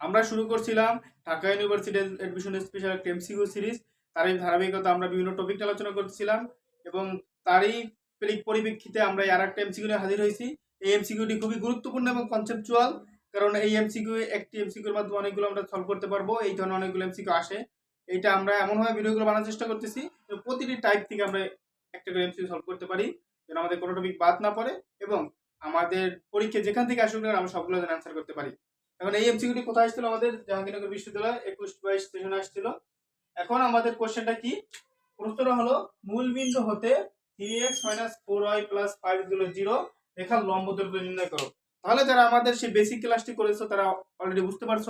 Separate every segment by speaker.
Speaker 1: আমরা শুরু করছিলাম ঢাকা ইউনিভার্সিটি অ্যাডমিশন স্পেশাল একটা এমসিকিউ সিরিজ। তারই ধারাবাহিকতা আমরা বিভিন্ন টপিক আলোচনা করছিলাম এবং তারই পরি- পরিপ্রেক্ষিতে আমরা আর একটা এমসিকিউ নিয়ে হাজির হয়েছি। এই এমসিকিউটি খুবই গুরুত্বপূর্ণ এবং কনসেপচুয়াল কারণ এই এমসিকিউ একটি এমসিকিউর মাধ্যমে অনেকগুলো আমরা সলভ করতে পারব। এই ধরনের অনেকগুলো এমসিকিউ আসে। এটা আমরা এমনভাবে ভিডিওগুলো বানানোর চেষ্টা করতেছি প্রতিটি টাইপ থেকে আমরা একটা করে এমসিকিউ সলভ করতে পারি, যেন আমাদের কোনো টপিক বাদ না পড়ে এবং আমাদের পরীক্ষা যেখান থেকে আসুক আমরা সবগুলো যেন অ্যান্সার করতে পারি। এখন এই এমসিকিউটি কোথায় আসছিল? আমাদের জাহাঙ্গীরনগর বিশ্ববিদ্যালয়, একুশ বাইশ সেশনে আসছিল। এখন আমাদের কোশ্চেনটা কি? প্রশ্নটা হলো, মূল বিন্দু হতে three X minus four Y plus ফাইভগুলো zero রেখার লম্ব দূরত্ব নির্ণয় করো। তাহলে যারা আমাদের সেই বেসিক ক্লাসটি করেছ, তারা অলরেডি বুঝতে পারছ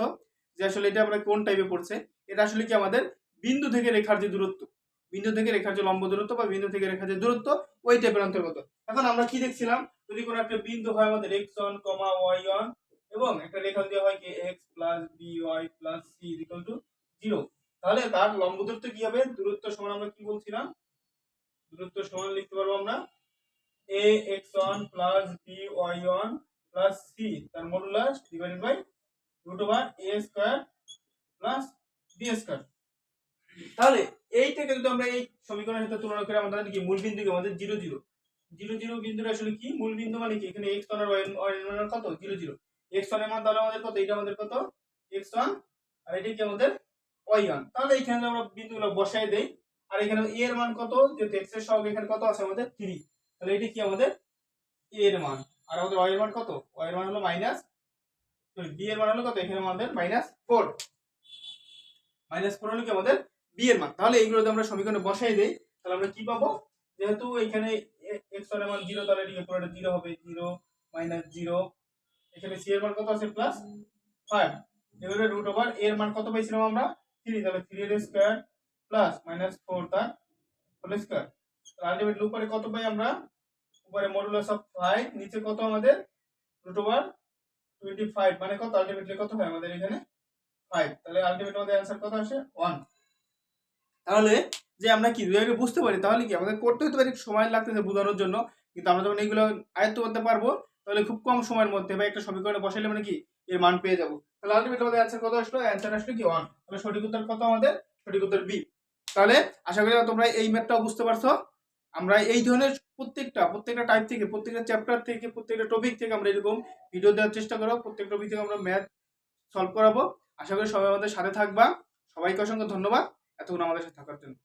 Speaker 1: যে আসলে এটা আমরা কোন টাইপে পড়ছে। এটা আসলে কি আমাদের বিন্দু থেকে রেখার যে দূরত্ব, বিন্দু থেকে রেখার যে লম্ব দূরত্ব বা বিন্দু থেকে রেখার যে দূরত্ব, ওই টাইপের অন্তর্গত। এখন আমরা কি দেখছিলাম? যদি কোনো একটা বিন্দু হয় আমাদের X one comma Y one এবং একটা রেখা দেওয়া হয় কি X plus B Y plus C equal to zero তাহলে তার লম্ব দূরত্ব কি হবে? দূরত্ব সমান আমরা কি বলছিলাম? দূরত্ব সমান লিখতে পারব আমরা A X one plus B Y one plus C তার modulus divided by root over A square plus B square তাহলে এইটাকে যদি আমরা এই সমীকরণের সাথে তুলনা করে, আমাদের কি মূল বিন্দু আমাদের জিরো জিরো জিরো জিরো বিন্দুর আসলে কি? মূল বিন্দু মানে কি? এখানে এক্স ওয়ান আর ওয়াই ওয়ান কত? জিরো জিরো এক্স ওয়ানের মান তাহলে আমাদের কত? এটা আমাদের কত? এক্স ওয়ান আর এটা কি আমাদের? ওয়াই ওয়ান তাহলে এখানে আমরা বিন্দুগুলো বসাই দেই, আর এখানে এ এর মান কত? যেহেতু এক্সের সহগ এখানে কত আছে আমাদের? থ্রি তাহলে এটা কি আমাদের? এ এর মান। আর আমাদের ওয়াই এর মান কত? ওয়াই এর মান হলো মাইনাস বি এর মান হলো কত? এখানে আমাদের মাইনাস ফোর মাইনাস ফোর হলো কি আমাদের? বি এর মান। তাহলে এইগুলো আমরা সমীকরণে বসাই দেই, তাহলে আমরা কি পাবো? যেহেতু এখানে এক্স ওয়ানের মান জিরো তাহলে এদিকে পুরোটা জিরো হবে। জিরো মাইনাস জিরো এখানে সি এর মান কত আছে? প্লাস ফাইভ এবারে রুট ওভার এর মান কত পাইছিলাম আমরা? থ্রি তাহলে থ্রি এর স্কোয়ার প্লাস মাইনাস ফোর তার হোল স্কোয়ার আলটিমেটলি উপরে কত পাই আমরা? উপরে মডুলাস অফ ফাইভ নিচে কত আমাদের? রুট ওভার টোয়েন্টি ফাইভ মানে কত? আলটিমেটলি কত হয় আমাদের এখানে? ফাইভ তাহলে আলটিমেট আমাদের অ্যান্সার কত আসে? ওয়ান তাহলে যে আমরা কি, দুই বুঝতে পারি, তাহলে কি? আমাদের করতে হতে পারে সময় লাগতেছে বোঝানোর জন্য। কিন্তু আমরা যখন এইগুলো আয়ত্ত করতে পারব তাহলে খুব কম সময়ের মধ্যে বা একটা সমীকরণে বসাইলে মানে কি? এর মান পেয়ে যাব। তাহলে আলটিমেট আমাদের অ্যান্সার কত আসলো? অ্যান্সার আসলো কি? ওয়ান তাহলে সঠিক উত্তর কত আমাদের? সঠিক উত্তর বি তাহলে আশা করি তোমরা এই ম্যাথটাও বুঝতে পারছ। আমরা এই ধরনের প্রত্যেকটা প্রত্যেকটা টাইপ থেকে, প্রত্যেকটা চ্যাপ্টার থেকে, প্রত্যেকটা টপিক থেকে আমরা এরকম ভিডিও দেওয়ার চেষ্টা করব। প্রত্যেক টপিক থেকে আমরা ম্যাথ সলভ করাবো। আশা করি সবাই আমাদের সাথে থাকবা। সবাইকে অসংখ্য ধন্যবাদ। এতক্ষণ আমাদের সাথে থাকার জন্য।